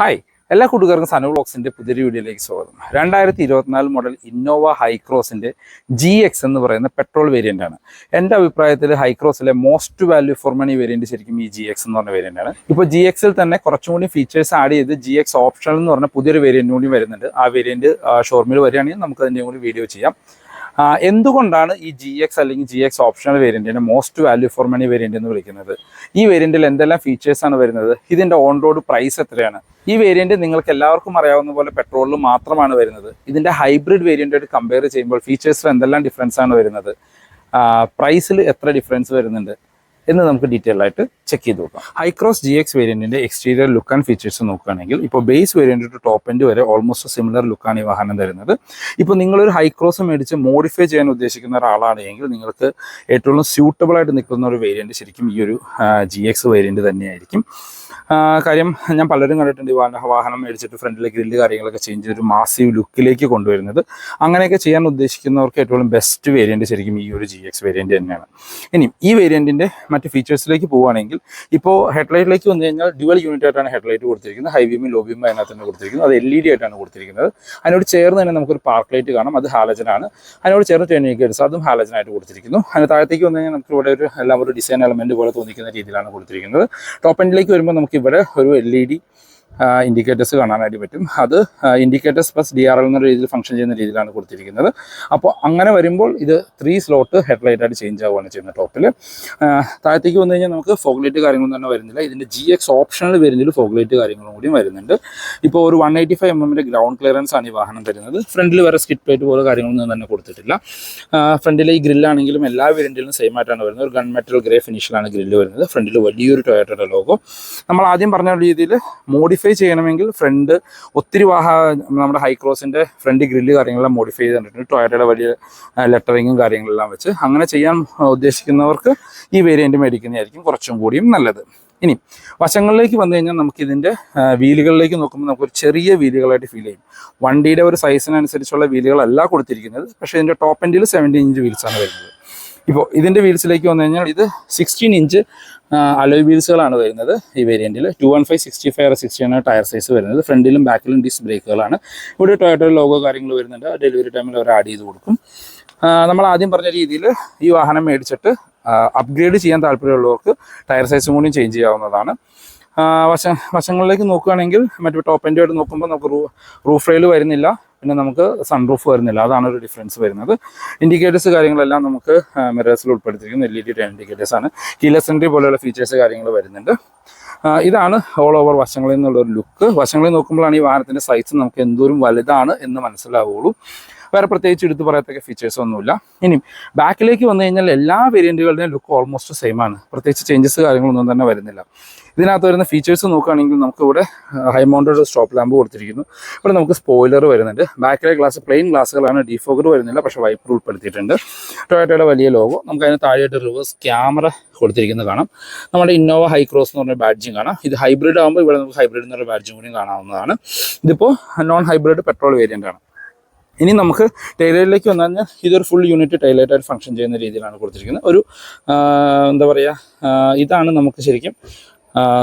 Hi എല്ലാ കൂട്ടുകാർക്കും സനു ബ്ലോക്സിന്റെ പുതിയ വീഡിയോയിലേക്ക് സ്വാഗതം. രണ്ടായിരത്തി ഇരുപത്തിനാല് മോഡൽ ഇന്നോവ ഹൈക്രോസിന്റെ ജി എക്സ് എന്ന് പറയുന്ന പെട്രോൾ വേരിയന്റ് ആണ്. എന്റെ അഭിപ്രായത്തിൽ ഹൈക്രോസിലെ most value for money variant ശരിക്കും ഈ ജി എക്സ് എന്ന് പറഞ്ഞ വേരിയന്റ് ആണ്. ഇപ്പോൾ ജി എക്സിൽ തന്നെ കുറച്ചും കൂടി ഫീച്ചേഴ്സ് ആഡ് ചെയ്ത് ജി എക്സ് ഓപ്ഷണൽ എന്ന് പറഞ്ഞ പുതിയൊരു വേരിയന്റ് കൂടി വരുന്നുണ്ട്. ആ വേരിയന്റ് ഷോർമിൽ വരികയാണെങ്കിൽ നമുക്ക് അതിന്റെ കൂടി വീഡിയോ ചെയ്യാം. എന്തുകൊണ്ടാണ് ഈ ജി എക്സ് അല്ലെങ്കിൽ G X optional വേരിയന്റിനെ most value for money variant എന്ന് വിളിക്കുന്നത്? ഈ വേരിയന്റിൽ എന്തെല്ലാം ഫീച്ചേഴ്സ് ആണ് വരുന്നത്? ഇതിന്റെ ഓൺ റോഡ് പ്രൈസ് എത്രയാണ്? ഈ വേരിയന്റ് നിങ്ങൾക്ക് എല്ലാവർക്കും അറിയാവുന്ന പോലെ പെട്രോളിൽ മാത്രമാണ് വരുന്നത്. ഇതിന്റെ ഹൈബ്രിഡ് വേരിയന്റായിട്ട് കമ്പയർ ചെയ്യുമ്പോൾ ഫീച്ചേഴ്സിൽ എന്തെല്ലാം ഡിഫറൻസ് ആണ് വരുന്നത്? പ്രൈസിൽ എത്ര ഡിഫറൻസ് വരുന്നുണ്ട്? എന്ന് നമുക്ക് ഡീറ്റെയിൽ ആയിട്ട് ചെക്ക് ചെയ്ത് നോക്കാം. ഹൈക്രോസ് ജി എക്സ് വേരിയന്റിന്റെ എക്സ്റ്റീരിയർ ലുക്ക് ആൻഡ് ഫീച്ചേഴ്സ് നോക്കുകയാണെങ്കിൽ ഇപ്പോൾ base variant to top end വരെ ഓൾമോസ്റ്റ് സിമിലർ ലുക്കാണ് ഈ വാഹനം തരുന്നത്. ഇപ്പോൾ നിങ്ങളൊരു ഹൈക്രോസ് മേടിച്ച് മോഡിഫൈ ചെയ്യാൻ ഉദ്ദേശിക്കുന്ന ഒരാളാണെങ്കിൽ നിങ്ങൾക്ക് ഏറ്റവും സ്യൂട്ടബിൾ ആയിട്ട് നിൽക്കുന്ന ഒരു വേരിയന്റ് ശരിക്കും ഈ ഒരു ജി എക്സ് വേരിയന്റ് തന്നെയായിരിക്കും. കാര്യം ഞാൻ പലരും കണ്ടിട്ടുണ്ട് ഈ വാഹനം മേടിച്ചിട്ട് ഫ്രണ്ടിലെ ഗ്രില്ല് കാര്യങ്ങളൊക്കെ ചേഞ്ച് ചെയ്ത് ഒരു മാസീവ് ലുക്കിലേക്ക് കൊണ്ടുവരുന്നത്. അങ്ങനെയൊക്കെ ചെയ്യാൻ ഉദ്ദേശിക്കുന്നവർക്ക് ഏറ്റവും ബെസ്റ്റ് വേരിയന്റ് ശരിക്കും ഈ ഒരു ജി എക്സ് വേരിയന്റ് തന്നെയാണ്. ഇനി ഈ വേരിയന്റിന്റെ മറ്റ് ഫീച്ചേഴ്സിലേക്ക് പോവുകയാണെങ്കിൽ ഇപ്പോൾ ഹെഡ്ലൈറ്റിലേക്ക് വന്നു കഴിഞ്ഞാൽ ഡ്യുവൽ യൂണിറ്റ് ആയിട്ടാണ് ഹെഡ്ലൈറ്റ് കൊടുത്തിരിക്കുന്നത്. ഹൈ ബീമും ലോ ബീമും അതിനകത്ത് തന്നെ കൊടുത്തിരിക്കുന്നത്. അത് എൽ ഇ ഡി ആയിട്ടാണ് കൊടുത്തിരിക്കുന്നത്. അതിനോട് ചേർന്ന് തന്നെ നമുക്കൊരു പാർക്ക് ലൈറ്റ് കാണാം. അത് ഹാലജനാണ് അതിനോട് ചേർന്ന് ടെക്നിക്കേറ്റ്സ് അതും ഹാലജനായിട്ട് കൊടുത്തിരിക്കുന്നു. അതിന് താഴത്തേക്ക് വന്നു കഴിഞ്ഞാൽ നമുക്ക് ഇവിടെ ഒരു എല്ലാം ഒരു ഡിസൈൻ എലമെന്റ് പോലെ തോന്നിക്കുന്ന രീതിയിലാണ് കൊടുത്തിരിക്കുന്നത്. ടോപ്പ് എൻഡിലേക്ക് വരുമ്പോൾ നമുക്ക് ഇവിടെ ഒരു എൽ ഇ ഡി ഇൻഡിക്കേറ്റേഴ്സ് കാണാനായിട്ട് പറ്റും. അത് indicators plus D R L എന്ന രീതിയിൽ ഫംഗ്ഷൻ ചെയ്യുന്ന രീതിയിലാണ് കൊടുത്തിരിക്കുന്നത്. അപ്പോൾ അങ്ങനെ വരുമ്പോൾ ഇത് ത്രീ സ്ലോട്ട് ഹെഡ്ലൈറ്റ് ആയിട്ട് ചേഞ്ച് ആവുകയാണ് ചെയ്യുന്നത് ടോപ്പിൽ താഴത്തേക്ക് വന്നു കഴിഞ്ഞാൽ നമുക്ക് ഫോഗ്ലൈറ്റ് കാര്യങ്ങളൊന്നും തന്നെ വരുന്നില്ല. ഇതിന്റെ ജി എക്സ് ഓപ്ഷണൽ വരുന്നതിൽ ഫോഗ്ലൈറ്റ് കാര്യങ്ങളും കൂടി വരുന്നുണ്ട്. ഇപ്പോൾ ഒരു വൺ എയ്റ്റി ഫൈവ് എം എമ്മിന്റെ ഗ്രൗണ്ട് ക്ലിയറൻസ് ആണ് ഈ വാഹനം തരുന്നത്. ഫ്രണ്ടിൽ വരെ സ്കിറ്റ് പ്ലേറ്റ് പോലെ കാര്യങ്ങളൊന്നും തന്നെ കൊടുത്തിട്ടില്ല. ഫ്രണ്ടിലെ ഈ ഗ്രില്ലാണെങ്കിലും എല്ലാ വേരിയന്റിലും സെയിം ആയിട്ടാണ് വരുന്നത്. ഒരു ഗൺ മെറ്റൽ ഗ്രേ ഫിനിഷിലാണ് ഗ്രില്ല് വരുന്നത്. ഫ്രണ്ടിൽ വലിയൊരു ടൊയോട്ടയുടെ ലോഗോ നമ്മൾ ആദ്യം പറഞ്ഞ രീതിയിൽ മോഡിഫൈ ചെയ്യണമെങ്കിൽ ഫ്രണ്ട് ഒത്തിരി വാഹ നമ്മുടെ ഹൈക്രോസിന്റെ ഫ്രണ്ട് ഗ്രില്ല് കാര്യങ്ങളെല്ലാം മോഡിഫൈ ചെയ്തിട്ടുണ്ട്. ടൊയറ്റയുടെ വലിയ ലെറ്ററിങ്ങും കാര്യങ്ങളെല്ലാം വെച്ച് അങ്ങനെ ചെയ്യാൻ ഉദ്ദേശിക്കുന്നവർക്ക് ഈ വേരിയന്റ് മേടിക്കുന്നതായിരിക്കും കുറച്ചും കൂടിയും നല്ലത്. ഇനി വശങ്ങളിലേക്ക് വന്നു കഴിഞ്ഞാൽ നമുക്ക് ഇതിന്റെ വീലുകളിലേക്ക് നോക്കുമ്പോൾ നമുക്കൊരു ചെറിയ വീലുകളായിട്ട് ഫീൽ ചെയ്യും. വണ്ടിയുടെ ഒരു സൈസിനനുസരിച്ചുള്ള വീലുകളല്ല കൊടുത്തിരിക്കുന്നത്. പക്ഷേ ഇതിന്റെ ടോപ്പ് എൻഡിൽ സെവന്റീൻ ഇഞ്ച് വീൽസാണ് വരുന്നത്. ഇപ്പോൾ ഇതിന്റെ വീൽസിലേക്ക് വന്നു കഴിഞ്ഞാൽ ഇത് സിക്സ്റ്റീൻ ഇഞ്ച് അലോയ് വീൽസുകളാണ് വരുന്നത്. ഈ വേരിയന്റിൽ two one five sixty five sixty ആണ് ടയർ സൈസ് വരുന്നത്. ഫ്രണ്ടിലും ബാക്കിലും ഡിസ്ക് ബ്രേക്കുകളാണ് ഇവിടെ ടൊയോട്ട ലോഗോ കാര്യങ്ങൾ വരുന്നുണ്ട്. ഡെലിവറി ടൈമിൽ അവർ ആഡ് ചെയ്ത് കൊടുക്കും. നമ്മൾ ആദ്യം പറഞ്ഞ രീതിയിൽ ഈ വാഹനം മേടിച്ചിട്ട് അപ്ഗ്രേഡ് ചെയ്യാൻ താല്പര്യമുള്ളവർക്ക് ടയർ സൈസും കൂടി ചേഞ്ച് ചെയ്യാവുന്നതാണ്. വശ വശങ്ങളിലേക്ക് നോക്കുകയാണെങ്കിൽ മറ്റു ടോപ്പ് എൻഡ് ആയിട്ട് നോക്കുമ്പോൾ നമുക്ക് റൂ റൂഫ് റെയിൽ വരുന്നില്ല. പിന്നെ നമുക്ക് സൺ റൂഫ് വരുന്നില്ല. അതാണ് ഒരു ഡിഫറൻസ് വരുന്നത്. ഇൻഡിക്കേറ്റേഴ്സ് കാര്യങ്ങളെല്ലാം നമുക്ക് മിറേഴ്സിൽ ഉൾപ്പെടുത്തിയിരിക്കുന്നു. എൽ ഇ ഡി ഇൻഡിക്കേറ്റേഴ്സ് ആണ്. കീലസ് എൻട്രി പോലെയുള്ള ഫീച്ചേഴ്സ് കാര്യങ്ങൾ വരുന്നുണ്ട്. ഇതാണ് ഓൾ ഓവർ വശങ്ങളിൽ നിന്നുള്ള ഒരു ലുക്ക് വശങ്ങളിൽ നോക്കുമ്പോഴാണ് ഈ വാഹനത്തിന്റെ സൈസ് നമുക്ക് എന്തോരം വലുതാണ് എന്ന് മനസ്സിലാവുകയുള്ളൂ വേറെ പ്രത്യേകിച്ച് എടുത്തു പറയത്തക്ക ഫീച്ചേഴ്സ് ഒന്നുമില്ല. ഇനി ബാക്കിലേക്ക് വന്നു കഴിഞ്ഞാൽ എല്ലാ വേരിയന്റുകളുടെയും ലുക്ക് ഓൾമോസ്റ്റ് സെയിം ആണ്. പ്രത്യേകിച്ച് ചേഞ്ചസ് കാര്യങ്ങളൊന്നും തന്നെ വരുന്നില്ല. ഇതിനകത്ത് വരുന്ന ഫീച്ചേഴ്സ് നോക്കുകയാണെങ്കിൽ നമുക്ക് ഇവിടെ ഹൈ മൗണ്ടഡ് സ്റ്റോപ്പ് ലാമ്പ് കൊടുത്തിരിക്കുന്നു. ഇവിടെ നമുക്ക് സ്പോയിലർ വരുന്നുണ്ട്. ബാക്കിലെ ഗ്ലാസ് പ്ലെയിൻ ഗ്ലാസ്സുകളാണ് ഡിഫോഗർ വരുന്നില്ല പക്ഷേ വൈപ്പർ ഉൾപ്പെടുത്തിയിട്ടുണ്ട്. ടൊയോട്ടയുടെ വലിയ ലോഗോ നമുക്ക് അതിന് താഴെയായിട്ട് റിവേഴ്സ് ക്യാമറ കൊടുത്തിരിക്കുന്നത് കാണാം. നമ്മുടെ ഇന്നോവ ഹൈ ക്രോസ് എന്ന് പറഞ്ഞ ബാഡ്ജിങ് കാണാം. ഇത് ഹൈബ്രിഡ് ആകുമ്പോൾ ഇവിടെ നമുക്ക് ഹൈബ്രിഡ് എന്ന് പറഞ്ഞ ബാഡ്ജിങ് കൂടി കാണാവുന്നതാണ്. ഇതിപ്പോൾ നോൺ ഹൈബ്രിഡ് പെട്രോൾ വേരിയന്റ് ആണ്. ഇനി നമുക്ക് ടൈലറിലേക്ക് വന്നു കഴിഞ്ഞാൽ ഇതൊരു ഫുൾ യൂണിറ്റ് ടൈലറായിട്ട് ഫംഗ്ഷൻ ചെയ്യുന്ന രീതിയിലാണ് കൊടുത്തിരിക്കുന്നത്. ഒരു എന്താ പറയുക ഇതാണ് നമുക്ക് ശരിക്കും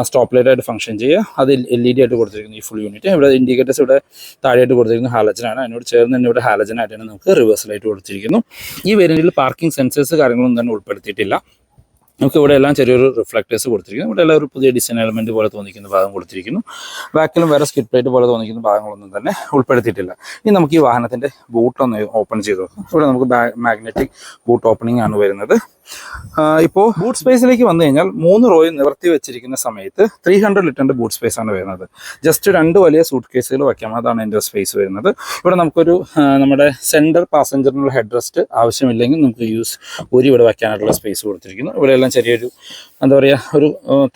സ്റ്റോപ്പ് ലൈറ്റ് ആയിട്ട് ഫംഗ്ഷൻ ചെയ്യുക. അത് എൽ ഇ ഡി ആയിട്ട് കൊടുത്തിരിക്കുന്നു ഈ ഫുൾ യൂണിറ്റ് ഇവിടെ ഇൻഡിക്കേറ്റേഴ്സ് ഇവിടെ താഴെയായിട്ട് കൊടുത്തിരിക്കുന്നത് ഹാലജനാണ് അതിനോട് ചേർന്ന് തന്നെ ഇവിടെ ഹാലജനായിട്ടാണ് നമുക്ക് റിവേഴ്സ് ലൈറ്റ് കൊടുത്തിരിക്കുന്നു. ഈ വേരിയന്റിൽ പാർക്കിംഗ് സെൻസേഴ്സ് കാര്യങ്ങളൊന്നും തന്നെ ഉൾപ്പെടുത്തിയിട്ടില്ല. നമുക്ക് ഇവിടെ എല്ലാം ചെറിയൊരു റിഫ്ലക്ടേഴ്സ് കൊടുത്തിരിക്കുന്നു. ഇവിടെ എല്ലാം ഒരു പുതിയ ഡിസൈൻ എലമെന്റ് പോലെ തോന്നിക്കുന്ന ഭാഗം കൊടുത്തിരിക്കുന്നു. ബാക്കിലും വേറെ സ്കിറ്റ് പ്ലേറ്റ് പോലെ തോന്നിക്കുന്ന ഭാഗങ്ങളൊന്നും തന്നെ ഉൾപ്പെടുത്തിയിട്ടില്ല. ഇനി നമുക്ക് ഈ വാഹനത്തിന്റെ ബൂട്ടൊന്ന് ഓപ്പൺ ചെയ്ത് നോക്കാം. ഇവിടെ നമുക്ക് മാഗ്നറ്റിക് ബൂട്ട് ഓപ്പണിംഗ് ആണ് വരുന്നത്. ഇപ്പോൾ ബൂട്ട് സ്പേസിലേക്ക് വന്നു കഴിഞ്ഞാൽ മൂന്ന് റോയിൽ നിവർത്തി വെച്ചിരിക്കുന്ന സമയത്ത് ത്രീ ഹൺഡ്രഡ് ലിറ്ററിന്റെ ബൂട്ട് സ്പേസ് ആണ് വരുന്നത്. ജസ്റ്റ് രണ്ട് വലിയ സൂട്ട് കേസുകൾ വയ്ക്കാം. അതാണ് എന്റെ സ്പേസ് വരുന്നത്. ഇവിടെ നമുക്കൊരു നമ്മുടെ സെന്റർ പാസഞ്ചറിനുള്ള ഹെഡ് റെസ്റ്റ് ആവശ്യമില്ലെങ്കിൽ നമുക്ക് യൂസ് ഒരു ഇവിടെ വയ്ക്കാനായിട്ടുള്ള സ്പേസ് കൊടുത്തിരിക്കുന്നു. ഇവിടെ എല്ലാം ചെറിയൊരു എന്താ പറയുക ഒരു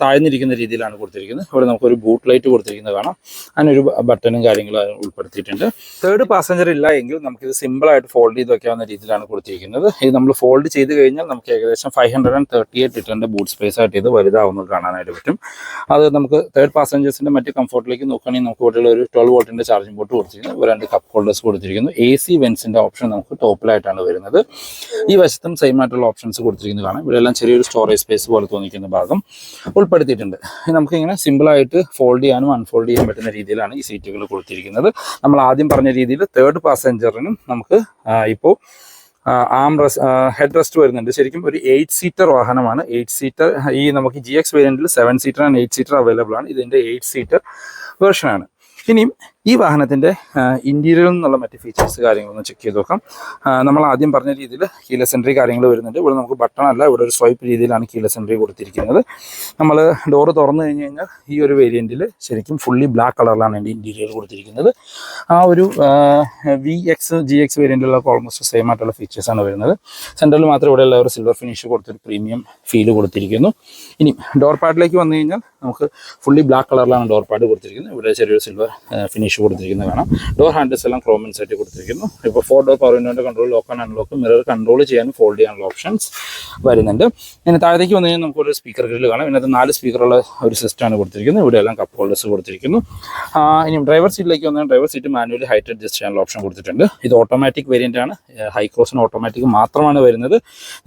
താഴ്ന്നിരിക്കുന്ന രീതിയിലാണ് കൊടുത്തിരിക്കുന്നത്. ഇവിടെ നമുക്കൊരു ബൂട്ട് ലൈറ്റ് കൊടുത്തിരിക്കുന്നത് കാണാം. അതിനൊരു ബട്ടണും കാര്യങ്ങളും ഉൾപ്പെടുത്തിയിട്ടുണ്ട്. തേർഡ് പാസഞ്ചർ ഇല്ല എങ്കിൽ നമുക്കിത് സിമ്പിളായിട്ട് ഫോൾഡ് ചെയ്ത് വയ്ക്കാവുന്ന രീതിയിലാണ് കൊടുത്തിരിക്കുന്നത്. ഇത് നമ്മൾ ഫോൾഡ് ചെയ്ത് കഴിഞ്ഞാൽ നമുക്ക് ഏകദേശം five hundred and thirty eight ലിറ്ററിന്റെ ബൂട്ട് സ്പേസ് ആയിട്ട് ഇത് വലുതാവുന്നത് കാണാനായിട്ട് പറ്റും. അത് നമുക്ക് തേർഡ് പാസഞ്ചേഴ്സിന്റെ മറ്റ് കംഫർട്ടിലേക്ക് നോക്കുകയാണെങ്കിൽ നമുക്ക് ഇവിടെയുള്ള ഒരു ട്വൽവ് വോൾട്ടിന്റെ ചാർജിംഗ് ബോട്ട് കൊടുത്തിരിക്കുന്നു. രണ്ട് കപ്പ് ഹോൾഡേഴ്സ് കൊടുത്തിരിക്കുന്നു. എ സി വെൻസിന്റെ ഓപ്ഷൻ നമുക്ക് ടോപ്പിലായിട്ടാണ് വരുന്നത്. ഈ വശത്തും സെയിം ആയിട്ടുള്ള ഓപ്ഷൻസ് കൊടുത്തിരിക്കുന്നത് കാണാം. ഇവിടെ എല്ലാം ചെറിയൊരു സ്റ്റോറേജ് സ്പേസ് പോലെ തോന്നിക്കുന്ന ഭാഗം ഉൾപ്പെടുത്തിയിട്ടുണ്ട്. നമുക്കിങ്ങനെ സിമ്പിളായിട്ട് ഫോൾഡ് ചെയ്യാനും അൺഫോൾഡ് ചെയ്യാൻ പറ്റുന്ന രീതിയിലാണ് ഈ സീറ്റുകൾ കൊടുത്തിരിക്കുന്നത്. നമ്മൾ ആദ്യം പറഞ്ഞ രീതിയിൽ തേർഡ് പാസഞ്ചറിനും നമുക്ക് ഇപ്പോൾ ആം റെസ് ഹെഡ് റെസ്റ്റ് വരുന്നുണ്ട്. ശരിക്കും ഒരു എയ്റ്റ് സീറ്റർ വാഹനമാണ്. എയ്റ്റ് സീറ്റർ ഈ നമുക്ക് G X വേരിയന്റിൽ seven seater and eight seater available ആണ്. ഇതിന്റെ എയ്റ്റ് സീറ്റർ വേർഷനാണ് ഇനിയും ഈ വാഹനത്തിന്റെ ഇന്റീരിയറിൽ നിന്നുള്ള മറ്റ് ഫീച്ചേഴ്സ് കാര്യങ്ങളൊന്ന് ചെക്ക് ചെയ്ത് നോക്കാം. നമ്മൾ ആദ്യം പറഞ്ഞ രീതിയിൽ കീല സെൻട്രി കാര്യങ്ങൾ വരുന്നുണ്ട്. ഇവിടെ നമുക്ക് ബട്ടൺ അല്ല ഇവിടെ ഒരു സ്വൈപ്പ് രീതിയിലാണ് കീല സെൻട്രി കൊടുത്തിരിക്കുന്നത്. നമ്മൾ ഡോറ് തുറന്നു കഴിഞ്ഞ് കഴിഞ്ഞാൽ ഈ ഒരു വേരിയന്റിൽ ശരിക്കും ഫുള്ളി ബ്ലാക്ക് കളറിലാണ് എന്റെ ഇന്റീരിയർ കൊടുത്തിരിക്കുന്നത്. ആ ഒരു വി എക്സ് ജി എക്സ് വേരിയന്റിലൊക്കെ ഓൾമോസ്റ്റ് സെയിം ആയിട്ടുള്ള ഫീച്ചേഴ്സാണ് വരുന്നത്. സെന്ററിൽ മാത്രം ഇവിടെ ഉള്ള ഒരു സിൽവർ ഫിനിഷ് കൊടുത്തൊരു പ്രീമിയം ഫീൽ കൊടുത്തിരിക്കുന്നു. ഇനി ഡോർ പാഡിലേക്ക് വന്നു കഴിഞ്ഞാൽ നമുക്ക് ഫുള്ളി ബ്ലാക്ക് കളറിലാണ് ഡോർ പാഡ് കൊടുത്തിരിക്കുന്നത്. ഇവിടെ ചെറിയൊരു സിൽവർ ഫിനിഷ് കൊടുത്തിരിക്കുന്നത് കാണാം. ഡോർ ഹാൻഡിൽസ് എല്ലാം ക്രോമൻ സെറ്റ് കൊടുത്തിരിക്കുന്നു. ഇപ്പോൾ four door power വിൻഡോന്റെ control lock and unlock mirror control ചെയ്യാനും ഫോൾഡ് ചെയ്യാനുള്ള ഓപ്ഷൻസ് വരുന്നുണ്ട്. ഇനി താഴത്തേക്ക് വന്നു കഴിഞ്ഞാൽ നമുക്കൊരു സ്പീക്കർ ഗ്രില്ല് കാണാം. ഇതിനകത്ത് നാല് സ്പീക്കറുള്ള ഒരു സിസ്റ്റമാണ് കൊടുത്തിരിക്കുന്നത്. ഇവിടെ എല്ലാം കപ്പ് ഹോൾഡേഴ്സ് കൊടുത്തിരിക്കുന്നു. ഇനി ഡ്രൈവർ സീറ്റിലേക്ക് വന്നാൽ driver seat manually height adjust ചെയ്യാനുള്ള ഓപ്ഷൻ കൊടുത്തിട്ടുണ്ട്. ഇത് ഓട്ടോമാറ്റിക് വേരിയന്റ് ആണ്. ഹൈ ക്രോസിന് ഓട്ടോമാറ്റിക് മാത്രമാണ് വരുന്നത്.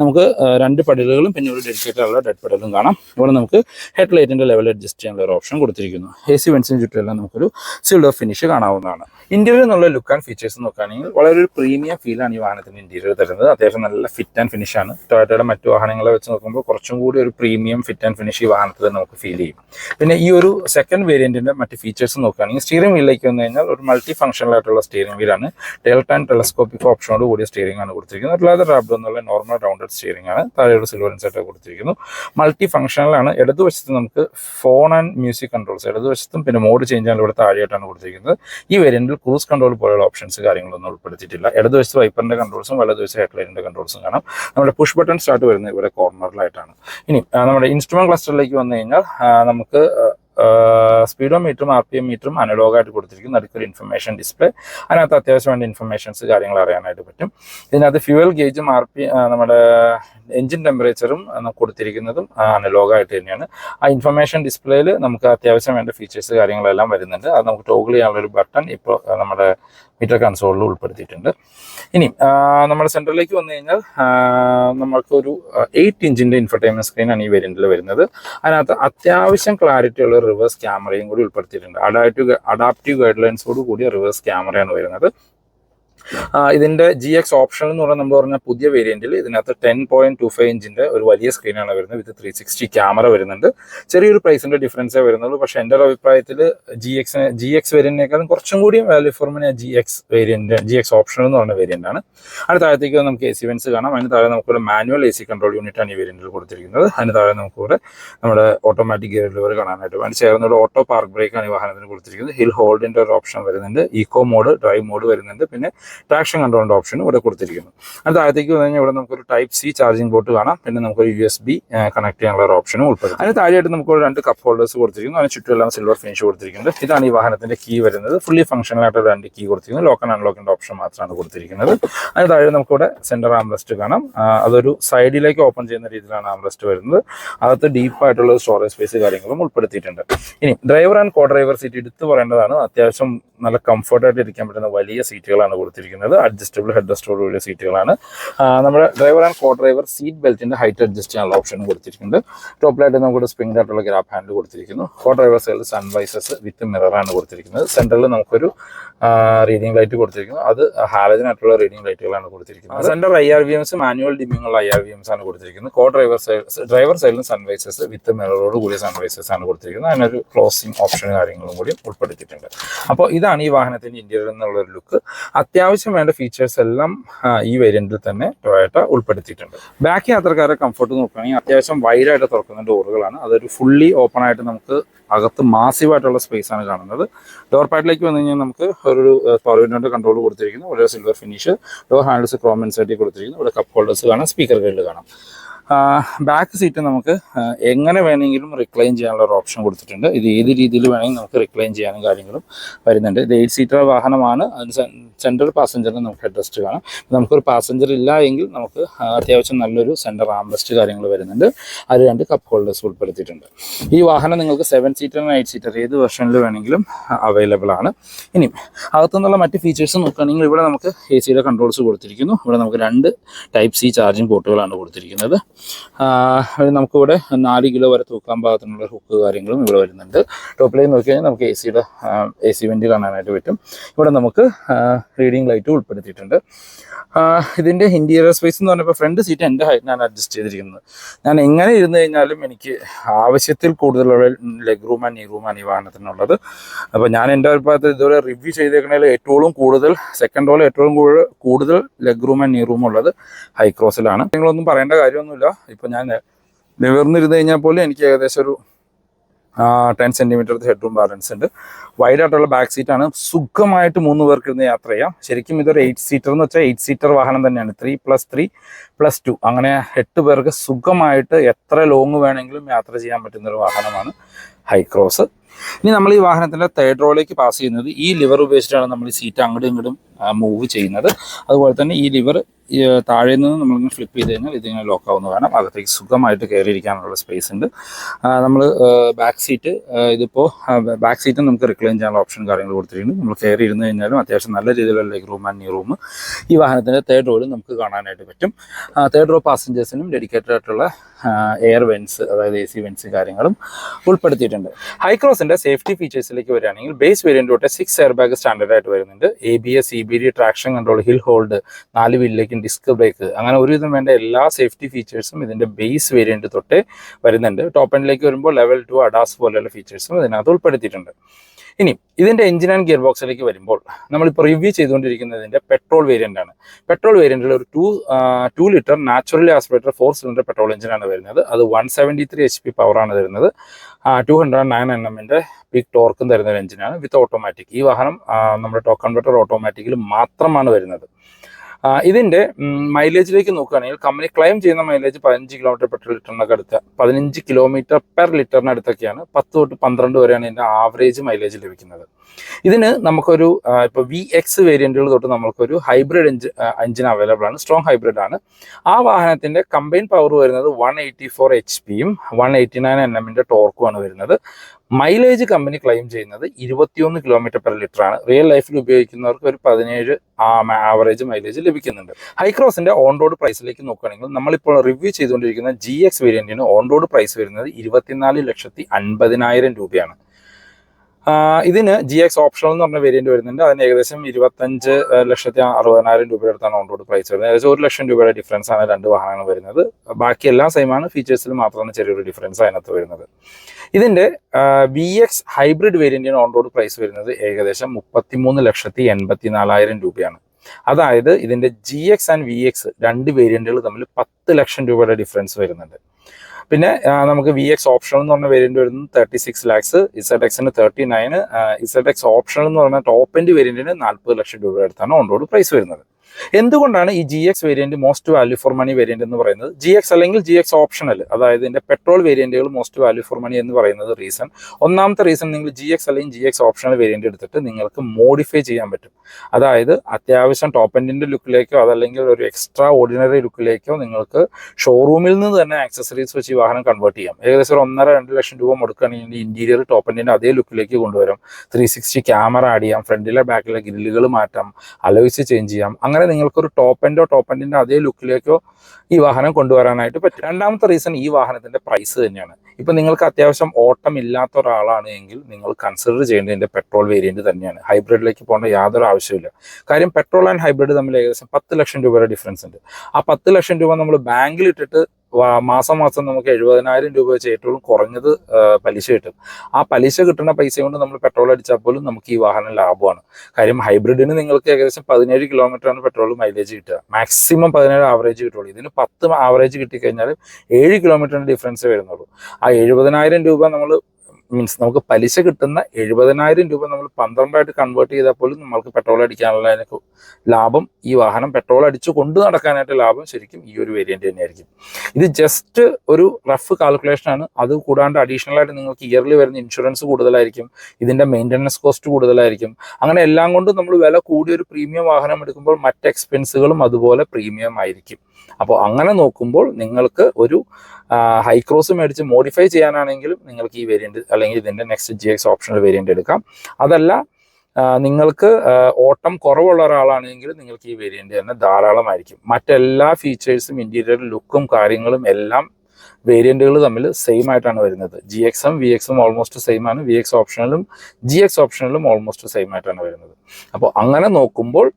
നമുക്ക് രണ്ട് പടലുകളും പിന്നെ ഒരു ഡെഡിക്കേറ്റഡ് ഉള്ള ഡെഡ് പടലും കാണാം. ഇവിടെ നമുക്ക് ഹെഡ് ലൈറ്റിന്റെ ലെവൽ അഡ്ജസ്റ്റ് ചെയ്യാനുള്ള ഒരു ഓപ്ഷൻ കൊടുത്തിരിക്കുന്നു. എ സി വെൻസിന് ചുറ്റുമെല്ലാം നമുക്കൊരു സിൽവർ ഫിനിഷ് കാണാവുന്നതാണ്. ഇന്റീരിയർ എന്നുള്ള ലുക്ക് ആൻഡ് ഫീച്ചേഴ്സ് നോക്കുകയാണെങ്കിൽ വളരെ ഒരു പ്രീമിയം ഫീലാണ് ഈ വാഹനത്തിന്റെ ഇന്റീരിയർ തരുന്നത്. അത്യാവശ്യം നല്ല ഫിറ്റ് ആൻഡ് ഫിനിഷ് ആണ്. ടൊയോട്ടയുടെ മറ്റു വാഹനങ്ങളെ വെച്ച് നോക്കുമ്പോൾ കുറച്ചും കൂടി ഒരു പ്രീമിയം ഫിറ്റ് ആൻഡ് ഫിനിഷ് ഈ വാഹനത്തിൽ നമുക്ക് ഫീൽ ചെയ്യും. പിന്നെ ഈ ഒരു സെക്കൻഡ് വേരിയന്റിന്റെ മറ്റ് ഫീച്ചേഴ്സ് നോക്കുകയാണെങ്കിൽ സ്റ്റിയറിംഗ് വീലിലേക്ക് വന്നു കഴിഞ്ഞാൽ ഒരു മൾട്ടി ഫംഗ്ഷണൽ ആയിട്ടുള്ള സ്റ്റിയറിംഗ് വീലാണ് ഡെൽറ്റ ആൻഡ് ടെലസ്കോപ്പിക് ഓപ്ഷനോട് കൂടിയ സ്റ്റിയറിംഗ് ആണ് കൊടുത്തിരിക്കുന്നത്. അല്ലാതെ റാബ്ഡ് എന്നുള്ള നോർമൽ റൗണ്ടഡ് സ്റ്റിയറിംഗ് ആണ്. താഴെയുള്ള സിൽവർ ഇൻസെറ്റ് കൊടുത്തിരിക്കുന്നു. മൾട്ടി ഫംഗ്ഷണലാണ് ഇടതുവശത്ത് നമുക്ക് ഫോൺ ആൻഡ് മ്യൂസിക് കൺട്രോൾസ് ഇടതുവശത്തും പിന്നെ മോഡ് ചേഞ്ച് ആണ്. ഇവിടെ താഴെയായിട്ടാണ് കൊടുത്തിരിക്കുന്നത്. ഈ വേരിയന്റിൽ ക്രൂസ് കൺട്രോൾ പോലുള്ള ഓപ്ഷൻസ് കാര്യങ്ങളൊന്നും ഉൾപ്പെടുത്തിയിട്ടില്ല. ഇടതുവശത്ത് വൈപ്പറിന്റെ കൺട്രോൾസും വലതുവശത്ത് ഹെഡ്ലൈറ്റിന്റെ കൺട്രോൾസും കാണാം. നമ്മുടെ പുഷ് ബട്ടൺ സ്റ്റാർട്ട് വരുന്നത് ഇവിടെ കോർണറിലായിട്ടാണ് ഇനി നമ്മുടെ ഇൻസ്ട്രുമെന്റ് ക്ലസ്റ്ററിലേക്ക് വന്നു കഴിഞ്ഞാൽ നമുക്ക് സ്പീഡോ മീറ്ററും ആർ പി എം മീറ്ററും അനലോഗായിട്ട് കൊടുത്തിരിക്കും നടുക്കൊരു ഇൻഫർമേഷൻ ഡിസ്പ്ലേ അതിനകത്ത് അത്യാവശ്യം വേണ്ട ഇൻഫർമേഷൻസ് കാര്യങ്ങൾ അറിയാനായിട്ട് പറ്റും. ഇതിനകത്ത് ഫ്യൂവൽ ഗേജും ആർ പി നമ്മുടെ എഞ്ചിൻ ടെമ്പറേച്ചറും കൊടുത്തിരിക്കുന്നതും അനലോഗായിട്ട് തന്നെയാണ്. ആ ഇൻഫർമേഷൻ ഡിസ്പ്ലേയിൽ നമുക്ക് അത്യാവശ്യം വേണ്ട ഫീച്ചേഴ്സ് കാര്യങ്ങളെല്ലാം വരുന്നുണ്ട്. അത് നമുക്ക് ടോഗിൾ ചെയ്യാനുള്ള ഒരു ബട്ടൺ ഇപ്പോൾ നമ്മുടെ മീറ്റർ കൺസോളിൽ ഉൾപ്പെടുത്തിയിട്ടുണ്ട്. ഇനി നമ്മൾ സെന്ററിലേക്ക് വന്നു കഴിഞ്ഞാൽ നമ്മൾക്കൊരു എയ്റ്റ് ഇഞ്ചിന്റെ ഇൻഫർടൈൻമെന്റ് സ്ക്രീനാണ് ഈ വേരിയന്റിൽ വരുന്നത്. അതിനകത്ത് അത്യാവശ്യം ക്ലാരിറ്റി ഉള്ള റിവേഴ്സ് ക്യാമറയും കൂടി ഉൾപ്പെടുത്തിയിട്ടുണ്ട്. അഡാപ്റ്റീവ് അഡാപ്റ്റീവ് ഗൈഡ് ലൈൻസോട് കൂടിയ റിവേഴ്സ് ക്യാമറയാണ് വരുന്നത്. ഇതിന്റെ ജി എക്സ് ഓപ്ഷൻ എന്ന് പറഞ്ഞാൽ നമ്മൾ പറഞ്ഞ പുതിയ വേരിയന്റിൽ ഇതിനകത്ത് ടെൻ പോയിന്റ് ടു ഫൈവ് ഇഞ്ചിന്റെ ഒരു വലിയ സ്ക്രീനാണ് വരുന്നത് വിത്ത് ത്രീ സിക്സ്റ്റി ക്യാമറ വരുന്നുണ്ട്. ചെറിയൊരു പ്രൈസിന്റെ ഡിഫറൻസേ വരുന്നുള്ളൂ. പക്ഷേ എന്റെ ഒരു അഭിപ്രായത്തിൽ ജി എക്സ് ജി എക്സ് വേരിയന്റിനേക്കാളും കുറച്ചും കൂടി value for money G X variant G X option എന്ന് പറഞ്ഞ വേരിയന്റ് ആണ്. അതിന് താഴത്തേക്ക് നമുക്ക് എ സി വെൻസ് കാണാം. അതിന് താഴെ നമുക്കൊരു manual A C control unit ആണ് ഈ വേരിയന്റിൽ കൊടുത്തിരിക്കുന്നത്. അതിന് താഴെ നമുക്കിവിടെ നമ്മുടെ ഓട്ടോമാറ്റിക് ഗിയർ ഡ്രൈവർ കാണാനായിട്ട് അതിന് ചേർന്നൊരു ഓട്ടോ പാർക്ക് ബ്രേക്ക് ആണ് ഈ വാഹനത്തിന് കൊടുത്തിരിക്കുന്നത്. ഹിൽ ഹോൾഡിന്റെ ഒരു ഓപ്ഷൻ വരുന്നുണ്ട്. ഇക്കോ മോഡ് ഡ്രൈവ് മോഡ് വരുന്നുണ്ട്. പിന്നെ ട്രാക്ഷൻ കൺട്രോളിന്റെ ഓപ്ഷനും ഇവിടെ കൊടുത്തിരിക്കുന്നു. അത് താഴത്തേക്ക് വന്നു കഴിഞ്ഞാൽ ഇവിടെ നമുക്കൊരു ടൈപ്പ് സി ചാർജിംഗ് പോർട്ട് കാണാം. പിന്നെ നമുക്കൊരു യു എസ് ബി കണക്ട് ചെയ്യാനുള്ള ഒരു ഓപ്ഷനും ഉൾപ്പെടും അതിന് താഴെയായിട്ട് നമുക്ക് രണ്ട് കപ്പ് ഹോൾഡേഴ്സ് കൊടുത്തിരിക്കുന്നു. അതിന് ചുറ്റുമെല്ലാം സിൽവർ ഫിനിഷ് കൊടുത്തിരിക്കുന്നത് ഇതാണ് ഈ വാഹനത്തിന്റെ കീ വരുന്നത്. ഫുള്ളി ഫംഗ്ഷണൽ ആയിട്ട് രണ്ട് കീ കൊടുത്തിരിക്കുന്നത് ലോക്ക് ആൻഡ് അൺലോക്കിന്റെ ഓപ്ഷൻ മാത്രമാണ് കൊടുത്തിരിക്കുന്നത്. അതിന് താഴെ നമുക്കിവിടെ സെന്റർ ആംബ്രസ്റ്റ് കാണാം. അതൊരു സൈഡിലേക്ക് ഓപ്പൺ ചെയ്യുന്ന രീതിയിലാണ് ആംബ്രസ്റ്റ് വരുന്നത്. അകത്ത് ഡീപ്പ് ആയിട്ടുള്ള സ്റ്റോറേജ് സ്പേസ് കാര്യങ്ങളും ഉൾപ്പെടുത്തിയിട്ടുണ്ട്. ഇനി driver and co driver seat എടുത്തു പറയേണ്ടതാണ്. അത്യാവശ്യം നല്ല കംഫർട്ടായിട്ട് ഇരിക്കാൻ പറ്റുന്ന വലിയ സീറ്റുകളാണ് കൊടുത്തിരിക്കുന്നത്. അഡ്ജസ്റ്റബിൾ ഹെഡ് റെസ്റ്റോർ ഉള്ള സീറ്റുകളാണ് നമ്മുടെ driver and co driver seat ബെൽറ്റിന്റെ height adjust ചെയ്യാനുള്ള ഓപ്ഷനും കൊടുത്തിരിക്കുന്നത് ടോപ്പിലായിട്ട് നമുക്ക് സ്പ്രിംഗ് ആയിട്ടുള്ള ഗ്രാബ് ഹാൻഡ് കൊടുത്തിരിക്കുന്നു. കോ ഡ്രൈവർ സൈഡിൽ സൺവൈസസ് വിത്ത് മിററാണ് കൊടുത്തിരിക്കുന്നത്. സെന്ററിൽ നമുക്കൊരു റീഡിംഗ് ലൈറ്റ് കൊടുത്തിരിക്കുന്നു. അത് ഹാലജൻ ആയിട്ടുള്ള റീഡിംഗ് ലൈറ്റുകളാണ് കൊടുത്തിരിക്കുന്നത്. Centre I R V Ms manual ഡിമ്മിങ്ങുള്ള I R V Ms ആണ് കൊടുത്തിരിക്കുന്നത്. കോ ഡ്രൈവർ സൈഡ് ഡ്രൈവർ സൈഡിലും സൺവൈസസ് വിത്ത് മിററോട് കൂടിയ സൺവൈസസ് ആണ് കൊടുത്തിരിക്കുന്നത്. അതിനൊരു ക്ലോസിംഗ് ഓപ്ഷൻ കാര്യങ്ങളും കൂടി ഉൾപ്പെടുത്തിയിട്ടുണ്ട്. അപ്പോൾ ഇതാണ് ഈ വാഹനത്തിന്റെ ഇന്റീരിയർ എന്നുള്ള ഒരു ലുക്ക് അത്യാവശ്യം വേണ്ട ഫീച്ചേഴ്സ് എല്ലാം ഈ വേരിയന്റിൽ തന്നെ ടൊയോട്ട ഉൾപ്പെടുത്തിയിട്ടുണ്ട്. ബാക്ക് യാത്രക്കാരെ കംഫർട്ട് നോക്കുകയാണെങ്കിൽ അത്യാവശ്യം വൈഡായിട്ട് തുറക്കുന്ന ഡോറുകളാണ് അതൊരു ഫുള്ളി ഓപ്പൺ ആയിട്ട് നമുക്ക് അകത്ത് മാസീവായിട്ടുള്ള സ്പേസ് ആണ് കാണുന്നത്. ഡോർ പാഡിലേക്ക് വന്നു കഴിഞ്ഞാൽ നമുക്ക് ഒരു പവർ കൺട്രോൾ കൊടുത്തിരിക്കുന്നു. ഒരു silver finish door handles chrome സൈറ്റിൽ കൊടുത്തിരിക്കുന്നു. ഇവിടെ കപ്പ് ഹോൾഡേഴ്സ് കാണാം സ്പീക്കർ ഗ്രില്ല് കാണാം. ബാക്ക് സീറ്റ് നമുക്ക് എങ്ങനെ വേണമെങ്കിലും റിക്ലൈൻ ചെയ്യാനുള്ള ഒരു ഓപ്ഷൻ കൊടുത്തിട്ടുണ്ട്. ഇത് ഏത് രീതിയിൽ വേണമെങ്കിൽ നമുക്ക് റിക്ലൈൻ ചെയ്യാനും കാര്യങ്ങളും വരുന്നുണ്ട്. ഇത് എയ്റ്റ് സീറ്റർ വാഹനമാണ്. അതിന് സെൻട്രൽ പാസഞ്ചറിന് നമുക്ക് അഡ്രസ്റ്റ് കാണാം. നമുക്കൊരു പാസഞ്ചർ ഇല്ല എങ്കിൽ നമുക്ക് അത്യാവശ്യം നല്ലൊരു സെന്റർ ആംബസ്റ്റ് കാര്യങ്ങൾ വരുന്നുണ്ട്. അത് രണ്ട് കപ്പ് ഹോൾഡേഴ്സ് ഉൾപ്പെടുത്തിയിട്ടുണ്ട്. ഈ വാഹനം നിങ്ങൾക്ക് സെവൻ സീറ്റർ എയ്റ്റ് സീറ്റർ ഏത് വെർഷനിൽ വേണമെങ്കിലും അവൈലബിൾ ആണ്. ഇനി അകത്തുനിന്നുള്ള മറ്റ് ഫീച്ചേഴ്സ് നോക്കുകയാണെങ്കിൽ ഇവിടെ നമുക്ക് എ സിയുടെ കൺട്രോൾസ് കൊടുത്തിരിക്കുന്നു. ഇവിടെ നമുക്ക് രണ്ട് ടൈപ്പ് സി ചാർജിങ് പോർട്ടുകളാണ് കൊടുത്തിരിക്കുന്നത്. നമുക്കിവിടെ നാല് കിലോ വരെ തൂക്കാൻ പാകത്തിനുള്ള ഹുക്ക് കാര്യങ്ങളും ഇവിടെ വരുന്നുണ്ട്. ടോപ്പിലേക്ക് നോക്കി കഴിഞ്ഞാൽ നമുക്ക് എ സിയുടെ എ സി വണ്ടി കാണാനായിട്ട് പറ്റും. ഇവിടെ നമുക്ക് റീഡിംഗ് ലൈറ്റ് ഉൾപ്പെടുത്തിയിട്ടുണ്ട്. ഇതിന്റെ ഇന്റീരിയർ സ്പേസ് എന്ന് പറഞ്ഞപ്പോൾ ഫ്രണ്ട് സീറ്റ് എന്റെ ഞാൻ അഡ്ജസ്റ്റ് ചെയ്തിരിക്കുന്നത്. ഞാൻ എങ്ങനെ ഇരുന്ന് കഴിഞ്ഞാലും എനിക്ക് ആവശ്യത്തിൽ കൂടുതലുള്ള ലെഗ് റൂം ആൻഡ് നീ റൂമാണ് ഈ വാഹനത്തിനുള്ളത്. അപ്പോൾ ഞാൻ എന്റെ അഭിപ്രായത്തിൽ ഇതുവരെ റിവ്യൂ ചെയ്തേക്കണേൽ ഏറ്റവും കൂടുതൽ സെക്കൻഡ് റോൾ ഏറ്റവും കൂടുതൽ കൂടുതൽ leg room and knee room ഉള്ളത് ഹൈക്രോസിലാണ് നിങ്ങളൊന്നും പറയേണ്ട കാര്യമൊന്നുമില്ല. ഇപ്പോൾ ഞാൻ നിവർന്നിരുന്ന് കഴിഞ്ഞാൽ പോലും എനിക്ക് ഏകദേശം ഒരു ten centimetre head room balance ഉണ്ട്. വൈഡ് ആയിട്ടുള്ള ബാക്ക് സീറ്റാണ് സുഖമായിട്ട് മൂന്ന് പേർക്ക് ഇരുന്ന് യാത്ര ചെയ്യാം. ശരിക്കും ഇതൊരു എയ്റ്റ് സീറ്റർ എന്ന് വെച്ചാൽ എയ്റ്റ് സീറ്റർ വാഹനം തന്നെയാണ്. Three plus three plus two അങ്ങനെ എട്ട് പേർക്ക് സുഖമായിട്ട് എത്ര ലോങ് വേണമെങ്കിലും യാത്ര ചെയ്യാൻ പറ്റുന്ന ഒരു വാഹനമാണ് ഹൈക്രോസ് ഇനി നമ്മൾ ഈ വാഹനത്തിന്റെ തേർഡ് റോയിലേക്ക് പാസ് ചെയ്യുന്നത് ഈ ലിവർ ഉപയോഗിച്ചിട്ടാണ് നമ്മൾ ഈ സീറ്റ് അങ്ങോട്ടും ഇങ്ങോട്ടും മൂവ് ചെയ്യുന്നത്. അതുപോലെ തന്നെ ഈ ലിവർ താഴെ നിന്ന് നമ്മളിങ്ങനെ ഫ്ലിപ്പ് ചെയ്ത് കഴിഞ്ഞാൽ ഇതിങ്ങനെ ലോക്ക് ആവുന്നു കാരണം അകത്തേക്ക് സുഖമായിട്ട് കയറിയിരിക്കാനുള്ള സ്പേസ് ഉണ്ട്. നമ്മൾ ബാക്ക് സീറ്റ് ഇതിപ്പോൾ ബാക്ക് സീറ്റും നമുക്ക് റിക്ലൈൻ ചെയ്യാനുള്ള ഓപ്ഷൻ കാര്യങ്ങൾ കൊടുത്തിട്ടുണ്ട്. നമ്മൾ കയറി ഇരുന്ന് കഴിഞ്ഞാലും അത്യാവശ്യം നല്ല രീതിയിലുള്ള leg room and knee room ഈ വാഹനത്തിന്റെ തേർഡ് റോയിൽ നമുക്ക് കാണാനായിട്ട് പറ്റും. തേർഡ് റോ പാസഞ്ചേഴ്സിനും ഡെഡിക്കേറ്റഡ് ആയിട്ടുള്ള എയർ വെൻസ് അതായത് എ സി വെൻസ് കാര്യങ്ങളും ഉൾപ്പെടുത്തിയിട്ടുണ്ട്. ഹൈക്രോസിന്റെ സേഫ്റ്റി ഫീച്ചേഴ്സിലേക്ക് വരികയാണെങ്കിൽ ബേസ് വേരിയന്റ് തൊട്ട് സിക്സ് എയർ ബാഗ് സ്റ്റാൻഡേർഡായിട്ട് വരുന്നുണ്ട്. A B S C D traction control hill hold നാല് വീലിലേക്കും ഡിസ്ക് ബ്രേക്ക് അങ്ങനെ ഒരുവിധം വേണ്ട എല്ലാ സേഫ്റ്റി ഫീച്ചേഴ്സും ഇതിന്റെ ബേസ് വേരിയന്റ് തൊട്ടേ വരുന്നുണ്ട്. ടോപ്പ് എൻഡിലേക്ക് വരുമ്പോൾ ലെവൽ ടു അഡാസ് പോലെയുള്ള ഫീച്ചേഴ്സും ഇതിനകത്ത് ഉൾപ്പെടുത്തിയിട്ടുണ്ട്. ഇനി ഇതിന്റെ എഞ്ചിൻ ആൻഡ് ഗിയർ ബോക്സിലേക്ക് വരുമ്പോൾ നമ്മളിപ്പോൾ റിവ്യൂ ചെയ്തുകൊണ്ടിരിക്കുന്നതിന്റെ പെട്രോൾ വേരിയന്റ് ആണ്. പെട്രോൾ വേരിയന്റിൽ ഒരു two two litre naturally aspirator four cylinder petrol എഞ്ചിനാണ് വരുന്നത്. അത് one seventy three H P പവറാണ് തരുന്നത്. ടു ഹൺഡ്രഡ് നയൻ എൻ എമ്മിന്റെ പിക് ടോർക്കും തരുന്ന ഒരു എഞ്ചിനാണ് വിത്ത് ഓട്ടോമാറ്റിക് ഈ വാഹനം നമ്മുടെ ടോക്ക് കൺവെർട്ടർ ഓട്ടോമാറ്റിക്കിൽ മാത്രമാണ് വരുന്നത്. ഇതിന്റെ മൈലേജിലേക്ക് നോക്കുകയാണെങ്കിൽ കമ്പനി ക്ലെയിം ചെയ്യുന്ന മൈലേജ് പതിനഞ്ച് കിലോമീറ്റർ പെർ ലിറ്ററിനൊക്കെ അടുത്ത് പതിനഞ്ച് കിലോമീറ്റർ പെർ ലിറ്ററിന് അടുത്തൊക്കെയാണ് പത്ത് തൊട്ട് പന്ത്രണ്ട് വരെയാണ് ഇതിന്റെ ആവറേജ് മൈലേജ് ലഭിക്കുന്നത്. ഇതിന് നമുക്കൊരു ഇപ്പൊ വി എക്സ് വേരിയന്റുകൾ തൊട്ട് നമുക്കൊരു ഹൈബ്രിഡ് എഞ്ചിൻ എഞ്ചിൻ അവൈലബിൾ ആണ് സ്ട്രോങ് ഹൈബ്രിഡ് ആണ്. ആ വാഹനത്തിന്റെ കമ്പൈൻ പവർ വരുന്നത് വൺ എയ്റ്റി ഫോർ എച്ച് പിയും വൺ എയ്റ്റി നയൻ എൻ എമ്മിന്റെ ടോർക്കുമാണ് വരുന്നത്. മൈലേജ് കമ്പനി ക്ലെയിം ചെയ്യുന്നത് ഇരുപത്തിയൊന്ന് കിലോമീറ്റർ പെർ ലിറ്റർ ആണ്. റിയൽ ലൈഫിൽ ഉപയോഗിക്കുന്നവർക്ക് ഒരു പതിനേഴ് ആവറേജ് മൈലേജ് ലഭിക്കുന്നുണ്ട്. ഹൈക്രോസിന്റെ ഓൺ റോഡ് പ്രൈസിലേക്ക് നോക്കുകയാണെങ്കിൽ നമ്മളിപ്പോൾ റിവ്യൂ ചെയ്തുകൊണ്ടിരിക്കുന്ന ജി എക്സ് വേരിയന്റിന് ഓൺ റോഡ് പ്രൈസ് വരുന്നത് ഇരുപത്തിനാല് ലക്ഷത്തി അൻപതിനായിരം രൂപയാണ്. ഇതിന് ജി എക്സ് ഓപ്ഷണൽ എന്ന് പറഞ്ഞ വേരിയന്റ് വരുന്നുണ്ട്. അതിന് ഏകദേശം ഇരുപത്തഞ്ച് ലക്ഷത്തി അറുപതിനായിരം രൂപയുടെ അടുത്താണ് ഓൺ റോഡ് പ്രൈസ് വരുന്നത്. ഏകദേശം ഒരു ലക്ഷം രൂപയുടെ ഡിഫറൻസ് ആണ് രണ്ട് വാഹനങ്ങൾ വരുന്നത്. ബാക്കി എല്ലാം സെയിം ആണ്. ഫീച്ചേഴ്സിൽ മാത്രമാണ് ചെറിയൊരു ഡിഫറൻസ് അതിനകത്ത് വരുന്നത്. ഇതിന്റെ വി എക്സ് ഹൈബ്രിഡ് വേരിയന്റിന് ഓൺറോഡ് പ്രൈസ് വരുന്നത് ഏകദേശം മുപ്പത്തിമൂന്ന് ലക്ഷത്തി എൺപത്തി നാലായിരം രൂപയാണ്. അതായത് ഇതിന്റെ G X and V X രണ്ട് വേരിയന്റുകൾ തമ്മിൽ പത്ത് ലക്ഷം രൂപയുടെ ഡിഫറൻസ് വരുന്നുണ്ട്. പിന്നെ നമുക്ക് വി എക്സ് ഓപ്ഷൻ എന്ന് പറഞ്ഞ വേരിയന്റ് വരുന്നത് തേർട്ടി സിക്സ് ലാക്സ് ഇസഡ് എക്സിന് thirty nine Z X option എന്ന് പറഞ്ഞ ടോപ്പ് എൻഡ് വേരിയന്റിന് നാൽപ്പത് ലക്ഷം രൂപ അടുത്താണ് ഓൺ റോഡ് പ്രൈസ് വരുന്നത്. എന്തുകൊണ്ടാണ് ഈ G X variant most value for money variant എന്ന് പറയുന്നത്? ജി എക്സ് അല്ലെങ്കിൽ ജി എക്സ് ഓപ്ഷണൽ അതായത് ഇതിന്റെ പെട്രോൾ വേരിയന്റുകൾ മോസ്റ്റ് വാല്യൂ ഫോർ മണി എന്ന് പറയുന്നത് റീസൺ ഒന്നാമത്തെ റീസൺ നിങ്ങൾ ജി എക്സ് അല്ലെങ്കിൽ ജി എക്സ് ഓപ്ഷണൽ വേരിയന്റ് എടുത്തിട്ട് നിങ്ങൾക്ക് മോഡിഫൈ ചെയ്യാൻ പറ്റും. അതായത് അത്യാവശ്യം ടോപ്പ് എൻഡിന്റെ ലുക്കിലേക്കോ അതല്ലെങ്കിൽ ഒരു എക്സ്ട്രാ ഓർഡിനറി ലുക്കിലേക്കോ നിങ്ങൾക്ക് ഷോറൂമിൽ നിന്ന് തന്നെ ആക്സസറീസ് വെച്ച് ഈ വാഹനം കൺവേർട്ട് ചെയ്യാം. ഏകദേശം ഒരു ഒന്നര രണ്ട് ലക്ഷം രൂപ മുടക്കുകയാണെങ്കിൽ ഇന്റീരിയർ ടോപ്പ് എൻഡിന്റെ അതേ ലുക്കിലേക്ക് കൊണ്ടുവരാം. ത്രീ സിക്സ്റ്റി ക്യാമറ ആഡ് ചെയ്യാം. ഫ്രണ്ടിലെ ബാക്കിലെ ഗ്രില്ലുകൾ മാറ്റാം. അലോയ്സ് ചേഞ്ച് ചെയ്യാം. അങ്ങനെ നിങ്ങൾക്കൊരു ടോപ്പ് എൻഡോ ടോപ്പ് എൻഡിന്റെ അതേ ലുക്കിലേക്കോ ഈ വാഹനം കൊണ്ടുവരാനായിട്ട് പറ്റും. രണ്ടാമത്തെ റീസൺ ഈ വാഹനത്തിന്റെ പ്രൈസ് തന്നെയാണ്. ഇപ്പം നിങ്ങൾക്ക് അത്യാവശ്യം ഓട്ടം ഇല്ലാത്ത ഒരാളാണ് എങ്കിൽ നിങ്ങൾ കൺസിഡർ ചെയ്യേണ്ടതിന്റെ പെട്രോൾ വേരിയന്റ് തന്നെയാണ്. ഹൈബ്രിഡിലേക്ക് പോകേണ്ട യാതൊരു ആവശ്യമില്ല കാര്യം പെട്രോൾ ആൻഡ് ഹൈബ്രിഡ് തമ്മിൽ ഏകദേശം പത്ത് ലക്ഷം രൂപയുടെ ഡിഫറൻസ് ഉണ്ട്. ആ പത്ത് ലക്ഷം രൂപ നമ്മൾ ബാങ്കിൽ ഇട്ടിട്ട് മാസം മാസം നമുക്ക് എഴുപതിനായിരം രൂപ വെച്ച് ഏറ്റവും കുറഞ്ഞത് പലിശ കിട്ടും. ആ പലിശ കിട്ടുന്ന പൈസ കൊണ്ട് നമ്മൾ പെട്രോൾ അടിച്ചാൽ പോലും നമുക്ക് ഈ വാഹനം ലാഭമാണ്. കാര്യം ഹൈബ്രിഡിന് നിങ്ങൾക്ക് ഏകദേശം പതിനേഴ് ആണ് പെട്രോൾ മൈലേജ് കിട്ടുക. മാക്സിമം പതിനേഴ് ആവറേജ് കിട്ടുള്ളൂ. ഇതിന് പത്ത് ആവറേജ് കിട്ടിക്കഴിഞ്ഞാൽ ഏഴ് കിലോമീറ്ററിന് ഡിഫറൻസ് വരുന്നുള്ളൂ. ആ എഴുപതിനായിരം രൂപ നമ്മൾ മീൻസ് നമുക്ക് പലിശ കിട്ടുന്ന എഴുപതിനായിരം രൂപ നമ്മൾ പന്ത്രണ്ടായിട്ട് കൺവേർട്ട് ചെയ്താൽ പോലും നമ്മൾക്ക് പെട്രോൾ അടിക്കാനുള്ള ലാഭം ഈ വാഹനം പെട്രോൾ അടിച്ച് കൊണ്ടു നടക്കാനായിട്ട് ലാഭം ശരിക്കും ഈ ഒരു വേരിയന്റ് തന്നെയായിരിക്കും. ഇത് ജസ്റ്റ് ഒരു റഫ് കാൽക്കുലേഷൻ ആണ്. അത് കൂടാണ്ട് അഡീഷണൽ ആയിട്ട് നിങ്ങൾക്ക് ഇയർലി വരുന്ന ഇൻഷുറൻസ് കൂടുതലായിരിക്കും. ഇതിന്റെ മെയിന്റനൻസ് കോസ്റ്റ് കൂടുതലായിരിക്കും. അങ്ങനെ എല്ലാം കൊണ്ടും നമ്മൾ വില കൂടിയ ഒരു പ്രീമിയം വാഹനം എടുക്കുമ്പോൾ മറ്റ് എക്സ്പെൻസുകളും അതുപോലെ പ്രീമിയം ആയിരിക്കും. അപ്പോൾ അങ്ങനെ നോക്കുമ്പോൾ നിങ്ങൾക്ക് ഒരു ഹൈക്രോസ് മേടിച്ച് മോഡിഫൈ ചെയ്യാനാണെങ്കിലും നിങ്ങൾക്ക് ഈ വേരിയന്റ് അല്ലെങ്കിൽ ഇതിന്റെ next G X optional variant എടുക്കാം. അതല്ല നിങ്ങൾക്ക് ഓട്ടം കുറവുള്ള ഒരാളാണെങ്കിൽ നിങ്ങൾക്ക് ഈ വേരിയന്റ് തന്നെ ധാരാളമായിരിക്കും. മറ്റെല്ലാ ഫീച്ചേഴ്സും ഇന്റീരിയർ ലുക്കും കാര്യങ്ങളും എല്ലാം വേരിയന്റുകൾ തമ്മിൽ സെയിം ആയിട്ടാണ് വരുന്നത്. ജി എക്സും വി എക്സും ഓൾമോസ്റ്റ് സെയിം ആണ്. വി എക്സ് ഓപ്ഷനിലും ജി എക്സ് ഓപ്ഷനിലും ഓൾമോസ്റ്റ് സെയിം ആയിട്ടാണ് വരുന്നത്. അപ്പോൾ അങ്ങനെ നോക്കുമ്പോൾ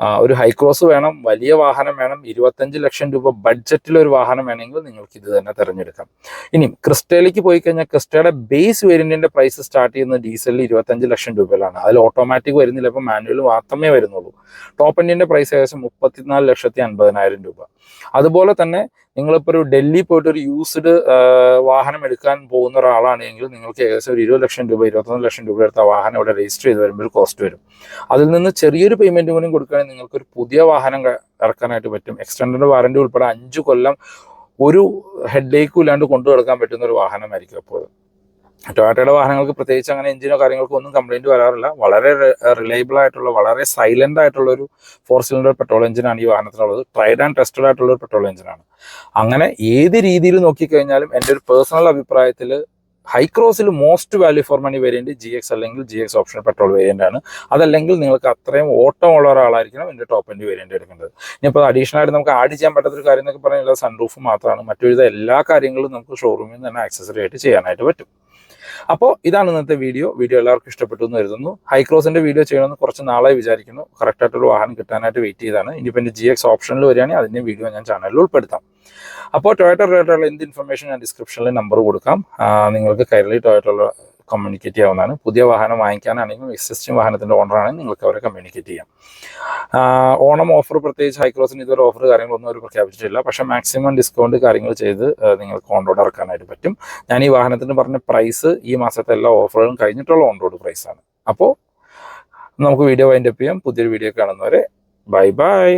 ഒരു ഹൈക്രോസ് വേണം വലിയ വാഹനം വേണം ഇരുപത്തഞ്ച് ലക്ഷം രൂപ ബഡ്ജറ്റിൽ ഒരു വാഹനം വേണമെങ്കിൽ നിങ്ങൾക്ക് ഇത് തന്നെ തിരഞ്ഞെടുക്കാം. ഇനി ക്രിസ്റ്റയിലേക്ക് പോയി കഴിഞ്ഞാൽ ക്രിസ്റ്റയുടെ ബേസ് വേരിയന്റിന്റെ പ്രൈസ് സ്റ്റാർട്ട് ചെയ്യുന്നത് ഡീസലിൽ ഇരുപത്തഞ്ച് ലക്ഷം രൂപയിലാണ്. അതിൽ ഓട്ടോമാറ്റിക് വരുന്നില്ല ഇപ്പം മാനുവൽ മാത്രമേ വരുന്നുള്ളൂ. ടോപ്പ് എൻഡിന്റെ പ്രൈസ് ഏകദേശം മുപ്പത്തിനാല് ലക്ഷത്തി അൻപതിനായിരം രൂപ. അതുപോലെ തന്നെ നിങ്ങളിപ്പോൾ ഒരു ഡൽഹി പോയിട്ട് ഒരു യൂസ്ഡ് വാഹനം എടുക്കാൻ പോകുന്ന ഒരാളാണെങ്കിൽ നിങ്ങൾക്ക് ഏകദേശം ഒരു ഇരുപത് ലക്ഷം രൂപ ഇരുപത്തൊന്ന് ലക്ഷം രൂപ എടുത്ത വാഹനം ഇവിടെ രജിസ്റ്റർ ചെയ്ത് വരുമ്പോൾ ഒരു കോസ്റ്റ് വരും. അതിൽ നിന്ന് ചെറിയൊരു പേയ്മെന്റ് കൂടി കൊടുക്കുകയാണെങ്കിൽ നിങ്ങൾക്ക് ഒരു പുതിയ വാഹനം ഇറക്കാനായിട്ട് പറ്റും. എക്സ്റ്റൻഡ് വാറന്റി ഉൾപ്പെടെ അഞ്ച് കൊല്ലം ഒരു ഹെഡേക്കും ഇല്ലാണ്ട് കൊണ്ടു പറ്റുന്ന ഒരു വാഹനമായിരിക്കും അപ്പോൾ ടൊയോട്ടയുടെ വാഹനങ്ങൾക്ക് പ്രത്യേകിച്ച് അങ്ങനെ എഞ്ചിനോ കാര്യങ്ങൾക്കോ ഒന്നും കംപ്ലൈന്റ് വരാറില്ല. വളരെ റിലയബിൾ ആയിട്ടുള്ള വളരെ സൈലന്റ് ആയിട്ടുള്ള ഒരു ഫോർ സിലിണ്ടർ പെട്രോൾ എഞ്ചിനാണ് ഈ വാഹനത്തിനുള്ളത്. ട്രൈഡ് ആൻഡ് ടെസ്റ്റഡ് ആയിട്ടുള്ള ഒരു പെട്രോൾ എഞ്ചിനാണ് അങ്ങനെ ഏത് രീതിയിൽ നോക്കിക്കഴിഞ്ഞാലും എന്റെ ഒരു പേഴ്സണൽ അഭിപ്രായത്തിൽ ഹൈക്രോസിൽ most value for money variant G X അല്ലെങ്കിൽ G X option petrol variant ആണ്. അതല്ലെങ്കിൽ നിങ്ങൾക്ക് അത്രയും ഓട്ടമുള്ള ഒരാളായിരിക്കണം എന്റെ ടോപ്പ് എൻഡ് വേരിയന്റ് എടുക്കേണ്ടത്. ഇനിയിപ്പോൾ അഡീഷണൽ ആയിട്ട് നമുക്ക് ആഡ് ചെയ്യാൻ പറ്റാത്തൊരു കാര്യം എന്നൊക്കെ പറഞ്ഞാൽ സൺറൂഫ് മാത്രമാണ്. മറ്റൊരു എല്ലാ കാര്യങ്ങളും നമുക്ക് ഷോറൂമിൽ നിന്ന് തന്നെ ആക്സസറി ആയിട്ട് ചെയ്യാനായിട്ട് പറ്റും. അപ്പോൾ ഇതാണ് ഇന്നത്തെ വീഡിയോ. വീഡിയോ എല്ലാവർക്കും ഇഷ്ടപ്പെട്ടു എന്ന് കരുതുന്നു. ഹൈക്രോസിന്റെ വീഡിയോ ചെയ്യണമെന്ന് കുറച്ച് നാളായി വിചാരിക്കുന്നു. കറക്റ്റായിട്ടൊരു വാഹനം കിട്ടാനായിട്ട് വെയിറ്റ് ചെയ്താണ്. ഇനിയിപ്പോൾ എന്റെ ജി എക്സ് ഓപ്ഷനിൽ വരികയാണെങ്കിൽ അതിന്റെ വീഡിയോ ഞാൻ ചാനലിൽ ഉൾപ്പെടുത്താം. അപ്പോൾ ടൊയോട്ട റിലേറ്റഡുള്ള എന്ത് ഇൻഫർമേഷൻ ഞാൻ ഡിസ്ക്രിപ്ഷനിൽ നമ്പർ കൊടുക്കാം. നിങ്ങൾക്ക് കൈരളി ടൊയോട്ടുള്ള കമ്മ്യൂണിക്കേറ്റ് ചെയ്യാവുന്നതാണ്. പുതിയ വാഹനം വാങ്ങിക്കാനാണെങ്കിലും എക്സിസ്റ്റിംഗ് വാഹനത്തിന്റെ ഓണറാണെങ്കിൽ നിങ്ങൾക്ക് അവരെ കമ്മ്യൂണിക്കേറ്റ് ചെയ്യാം. ഓണം ഓഫർ പ്രത്യേകിച്ച് ഹൈക്രോസിന് ഇതുവരെ ഓഫർ കാര്യങ്ങളൊന്നും അവർ പ്രഖ്യാപിച്ചിട്ടില്ല. പക്ഷേ മാക്സിമം ഡിസ്കൗണ്ട് കാര്യങ്ങൾ ചെയ്ത് നിങ്ങൾക്ക് ഓൺ റോഡ് ഇറക്കാനായിട്ട് പറ്റും. ഞാൻ ഈ വാഹനത്തിന് പറഞ്ഞ പ്രൈസ് ഈ മാസത്തെ എല്ലാ ഓഫറുകളും കഴിഞ്ഞിട്ടുള്ള ഓൺറോഡ് പ്രൈസാണ് അപ്പോൾ നമുക്ക് വീഡിയോ വൈൻഡപ്പ് ചെയ്യാം. പുതിയൊരു വീഡിയോ കാണുന്നവരെ. Bye bye